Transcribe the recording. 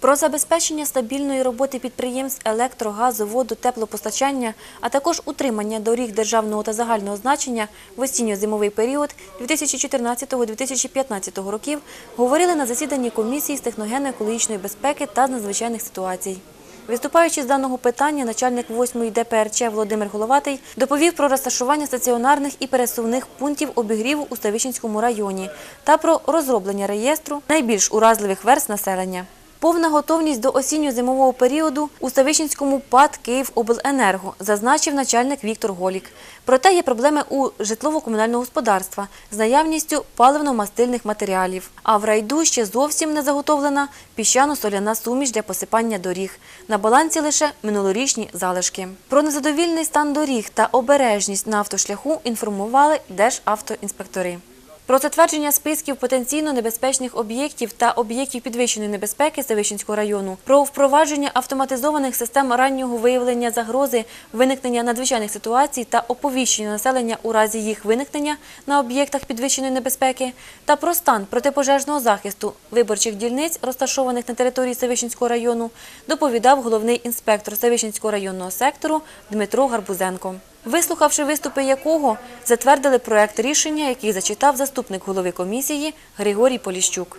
Про забезпечення стабільної роботи підприємств електро, газу, воду, теплопостачання, а також утримання доріг державного та загального значення в осінньо-зимовий період 2014-2015 років говорили на засіданні комісії з техногенно-екологічної безпеки та з надзвичайних ситуацій. Виступаючи з даного питання, начальник 8-ї ДПРЧ Володимир Головатий доповів про розташування стаціонарних і пересувних пунктів обігріву у Ставищенському районі та про розроблення реєстру найбільш уразливих верст населення. Повна готовність до осінньо-зимового періоду у Ставищенському ПАД «Київобленерго», зазначив начальник Віктор Голік. Проте є проблеми у житлово-комунального господарства з наявністю паливно-мастильних матеріалів. А в райду ще зовсім не заготовлена піщано-соляна суміш для посипання доріг. На балансі лише минулорічні залишки. Про незадовільний стан доріг та обережність на автошляху інформували державтоінспектори. Про затвердження списків потенційно небезпечних об'єктів та об'єктів підвищеної небезпеки Ставищенського району, про впровадження автоматизованих систем раннього виявлення загрози, виникнення надзвичайних ситуацій та оповіщення населення у разі їх виникнення на об'єктах підвищеної небезпеки, та про стан протипожежного захисту виборчих дільниць, розташованих на території Ставищенського району, доповідав головний інспектор Ставищенського районного сектору Дмитро Гарбузенко. Вислухавши виступи якого, затвердили проект рішення, який зачитав заступник голови комісії Григорій Поліщук.